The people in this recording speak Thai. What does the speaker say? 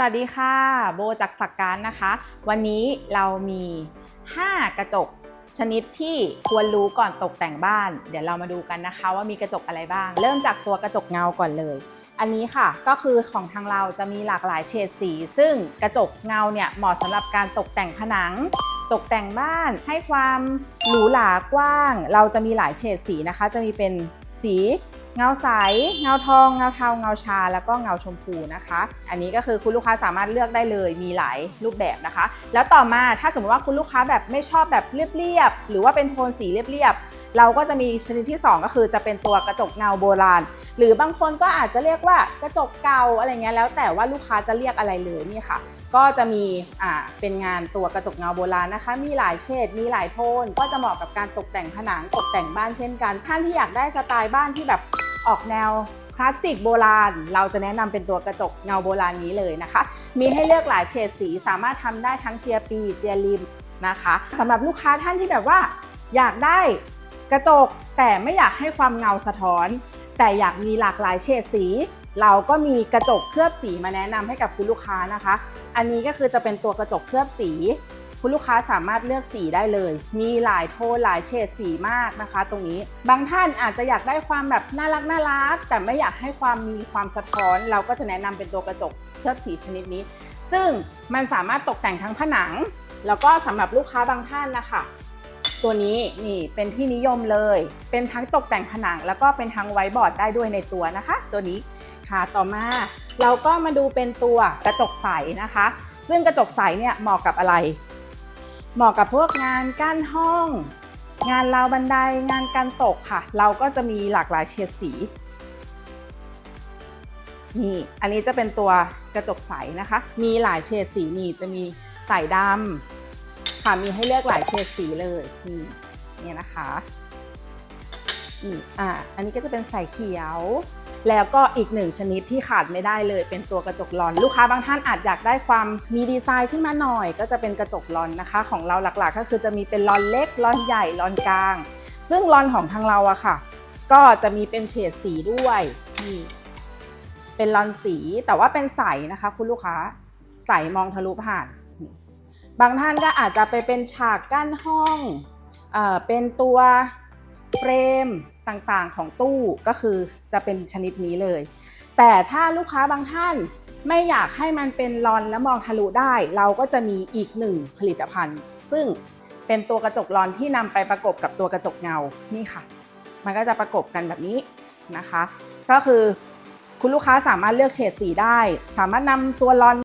สวัสดีค่ะ โบจากสักการนะคะ วันนี้เรามี 5 กระจกชนิดที่ควรรู้ก่อนตกแต่งบ้าน เดี๋ยวเรามาดูกันนะคะว่ามีกระจกอะไรบ้าง เริ่มจากตัวกระจกเงาก่อนเลย อันนี้ค่ะก็คือของทางเราจะมีหลากหลายเฉดสี ซึ่งกระจกเงาเนี่ยเหมาะสำหรับการตกแต่งผนัง ตกแต่งบ้าน ให้ความหรูหรากว้าง เราจะมีหลายเฉดสีนะคะ จะมีเป็นสี เงาใส เงาทอง เงาเทา เงาชา แล้วก็เงาชมพูนะคะ อันนี้ก็คือคุณลูกค้าสามารถเลือกได้เลย มีหลายรูปแบบนะคะ แล้วต่อมาถ้าสมมติว่าคุณลูกค้าแบบไม่ชอบแบบเรียบๆ หรือว่าเป็นโทนสีเรียบๆ เราก็จะมีชนิดที่ 2 ก็คือจะเป็นตัวกระจกเงาโบราณ หรือบางคนก็อาจจะเรียกว่ากระจกเก่าอะไรเงี้ย แล้วแต่ว่าลูกค้าจะเรียกอะไรเลยนี่ค่ะก็จะมีอ่าเป็นงานตัวกระจกเงาโบราณนะคะ มีหลายเฉดมีหลายโทน ก็จะเหมาะกับการตกแต่งผนังตกแต่งบ้านเช่นกัน ท่านที่อยากได้สไตล์บ้านที่แบบ ออกแนวคลาสสิกโบราณ เราจะแนะนำเป็นตัวกระจกเงาโบราณนี้เลยนะคะ มีให้เลือกหลายเฉดสีสามารถทำได้ทั้งเจียปีเจียริมนะคะสำหรับลูกค้าท่านที่แบบว่า อยากได้กระจกแต่ไม่อยากให้ความเงาสะท้อน แต่อยากมีหลากหลายเฉดสี เราก็มีกระจกเคลือบสีมาแนะนำให้กับคุณลูกค้านะคะ อันนี้ก็คือจะเป็นตัวกระจกเคลือบสี คุณลูกค้าสามารถเลือกสีได้เลย มีหลายโทนหลายเฉดสีมากนะคะ ตรงนี้บางท่านอาจจะอยากได้ความแบบน่ารักน่ารัก แต่ไม่อยากให้ความมีความสะท้อน เราก็จะแนะนำเป็นตัวกระจกเคลือบสีชนิดนี้ ซึ่งมันสามารถตกแต่งทั้งผนัง แล้วก็สำหรับลูกค้าบางท่านนะคะตัวนี้นี่เป็นที่นิยมเลย เป็นทั้งตกแต่งผนัง แล้วก็เป็นทั้งไวบอร์ดได้ด้วยในตัวนะคะ ตัวนี้ค่ะต่อมาเราก็มาดูเป็นตัวกระจกใสนะคะ ซึ่งกระจกใสเนี่ยเหมาะกับอะไร เหมาะกับพวกงานกั้นห้อง งานราวบันไดงานกันตกค่ะ เราก็จะมีหลากหลายเฉดสีนี่อันนี้จะเป็นตัวกระจกใสนะคะ มีหลายเฉดสีนี่จะมีใสดำค่ะมีให้เลือกหลายเฉดสีเลยนี่เนี่ยนะคะนี่อะอันนี้ก็จะเป็นใสเขียว แล้วก็อีกหนึ่งชนิดที่ขาดไม่ได้เลย เป็นตัวกระจกลอน ลูกค้าบางท่านอาจอยากได้ความมีดีไซน์ขึ้นมาหน่อย ก็จะเป็นกระจกลอนนะคะ ของเราหลักๆ ก็คือจะมีเป็นลอนเล็กลอนใหญ่ลอนกลาง ซึ่งลอนของทางเราอะค่ะ ก็จะมีเป็นเฉดสีด้วยนี่เป็นลอนสีแต่ว่าเป็นใสนะคะ คุณลูกค้าใสมองทะลุผ่าน บางท่านก็อาจจะไปเป็นฉากกั้นห้องเอเป็นตัว เฟรมต่างๆของตู้ก็คือจะเป็นชนิดนี้เลย แต่ถ้าลูกค้าบางท่านไม่อยากให้มันเป็นลอนและมองทะลุได้ เราก็จะมีอีกหนึ่งผลิตภัณฑ์ ซึ่งเป็นตัวกระจกลอนที่นำไปประกบกับตัวกระจกเงานี่ค่ะ มันก็จะประกบกันแบบนี้นะคะ ก็คือคุณลูกค้าสามารถเลือกเฉดสีได้ สามารถนำตัวลอน